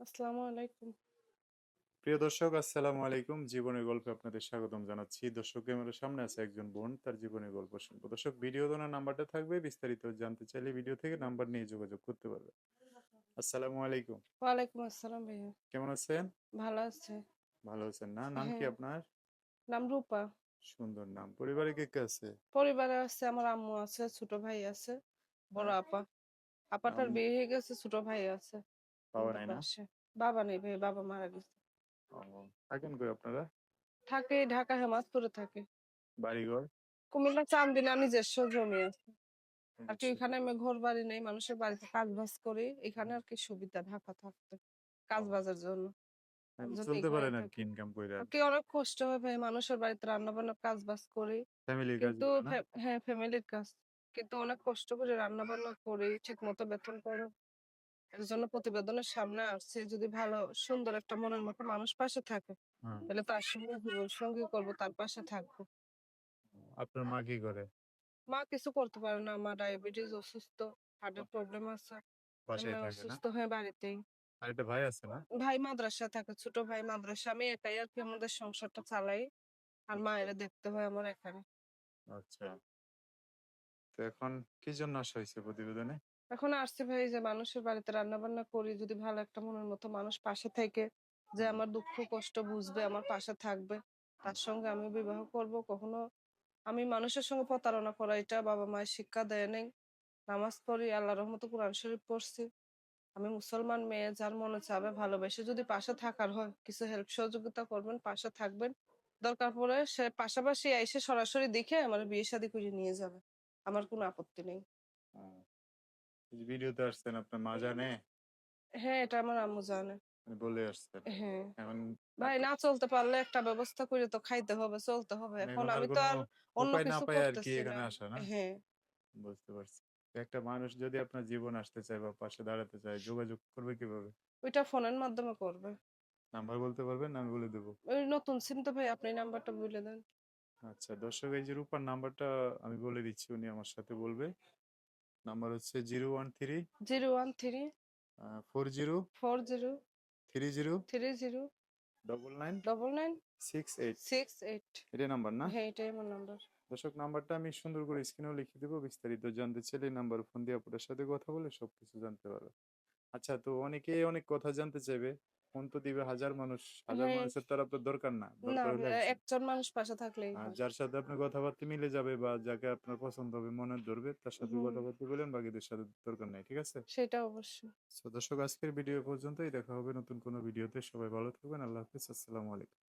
আসসালামু আলাইকুম। প্রিয় দর্শক আসসালামু আলাইকুম জীবনের গল্পে আপনাদের স্বাগতম জানাচ্ছি দর্শক ক্যামেরার সামনে আছে একজন বোন তার জীবনের গল্প শুনব দর্শক ভিডিও দোনার নাম্বারটা থাকবে বিস্তারিত জানতে চাইলে ভিডিও থেকে নাম্বার নিয়ে যোগাযোগ করতে পারবে আসসালামু আলাইকুম ওয়ালাইকুম আসসালাম ভাইয়া। কেমন আছেন ভালো আছে? ভালো আছেন না নাম কি হ্যাঁ। আপনার নাম রূপা। সুন্দর নাম পরিবারে কে কে আছে পরিবারে আছে আমার আম্মু আছে, ছোট ভাই আছে, বড় আপা। আপাটার বিয়ে হয়ে গেছে, ছোট ভাই আছে। বাবা নাই না। বাবা নেই ভাই, বাবা মারা গেছে। ও, থাকেন কই আপনারা থাকে ঢাকা হেমাদপুরে থাকে। বাড়িঘর কুমিল্লা চান্দিনা নিজস্ব জমি আছে। আর কি এখানে আমি ঘর বাড়ি নেই মানুষের বাড়িতে কাজ বাজ করি এখানে আর কি সুবিধা ঢাকা থাকতে কাজ। বাজের জন্য যদি চলতে এখানে পারেন আর থাকি। কি ইনকাম করে আর কি অনেক কষ্ট হয় ভাই মানুষের বাড়িতে রান্না বান্না কাজ বাজ করি ফ্যামিলির কাজ কিন্তু ফ্যা- হ্যাঁ ফ্যামিলির কাজ কিন্তু অনেক কষ্ট করে রান্না বান্না করি ঠিক মতো বেতন পাই এর জন্য প্রতিবেদনের সামনে আসছে যদি ভালো সুন্দর একটা মনের মতো মানুষ পাশে থাকে। তাহলে তার সঙ্গে জীবন সঙ্গী করব তার পাশে থাকব। আপনার মা কি করে? মা কিছু করতে পারে না মা ডায়াবেটিস অসুস্থ হার্টের প্রবলেম আছে অসুস্থ হয়ে বাড়িতেই। আর একটা ভাই আছে না? ভাই মাদ্রাসা থাকে ছোট ভাই মাদ্রাসা আমি একাই আর কি আমাদের সংসারটা চালাই আর মায়েরা দেখতে হয় আমার এখানে আচ্ছা। তো এখন কি জন্য আসা হয়েছে প্রতিবেদনে? এখন আসছে ভাই যে মানুষের বাড়িতে রান্না বান্না করি যদি ভালো একটা মনের মতো মানুষ পাশে থেকে যে আমার দুঃখ কষ্ট বুঝবে আমার পাশে থাকবে তার সঙ্গে আমি বিবাহ করব কখনো আমি মানুষের সঙ্গে প্রতারণা করা এটা বাবা মায়ের শিক্ষা দেয় নাই। নামাজ পড়ি আল্লাহ রহমত কোরআন শরীফ পড়ছি। আমি মুসলমান মেয়ে যার মনে চাবে ভালোবেসে যদি পাশে থাকার হয় কিছু হেল্প সহযোগিতা করবেন পাশে থাকবেন। দরকার পড়ে সে পাশাপাশি এসে সরাসরি দেখে আমার বিয়ে শাদী করে নিয়ে যাবে। আমার কোনো আপত্তি নেই। ভিডিওতে আসছেন আপনার মা জানে? হ্যাঁ এটা আমার আম্মু জানে। মানে বলে আসছেন। হ্যাঁ। এখন ভাই না চলতে পারলে একটা ব্যবস্থা করে তো খাইতে হবে চলতে হবে। মানে এখন আমি তো আর অন্য কিছু আর কি করতেছি এখানে আসা না? হ্যাঁ। বুঝতে পারছি। একটা মানুষ যদি আপনার জীবন আসতে চায় বা পাশে দাঁড়াতে চায় যোগাযোগ করবে কীভাবে? ওইটা ফোনের মাধ্যমে করবে। নাম্বার বলতে পারবেন আমি বলে দেবো? ওই নতুন সিম তো ভাই আপনি নাম্বারটা বলে দেন। আচ্ছা দর্শক এই যে রূপার নাম্বারটা আমি বলে দিচ্ছি উনি আমার সাথে বলবে। নাম্বার হচ্ছে zero one three zero one three four zero four zero three zero three zero double nine double nine six eight six eight এটা নাম্বার না? হ্যাঁ এটাই আমার নাম্বার দর্শক নাম্বারটা আমি সুন্দর করে স্ক্রিনেও লিখে দেবো বিস্তারিত জানতে চাইলে নাম্বার ফোন দিয়ে আপনার সাথে কথা বলে সবকিছু জানতে পারবে আচ্ছা তো অনেকে অনেক কথা জানতে চাইবে। ফোন তো দিবে হাজার মানুষ হাজার হ্যাঁ। মানুষের তো আপনার দরকার না। একজন মানুষ পাশে থাকলে যার সাথে আপনি কথাবার্তা মিলে যাবে বা যাকে আপনার পছন্দ হবে মনে ধরবে তার সাথে কথাবার্তা বলেন বাকিদের সাথে দরকার নাই ঠিক আছে? সেটা অবশ্যই। তো দর্শক আজকের ভিডিও পর্যন্তই দেখা হবে নতুন কোনো ভিডিওতে সবাই ভালো থাকবেন আল্লাহ হাফিজ আসসালামু আলাইকুম।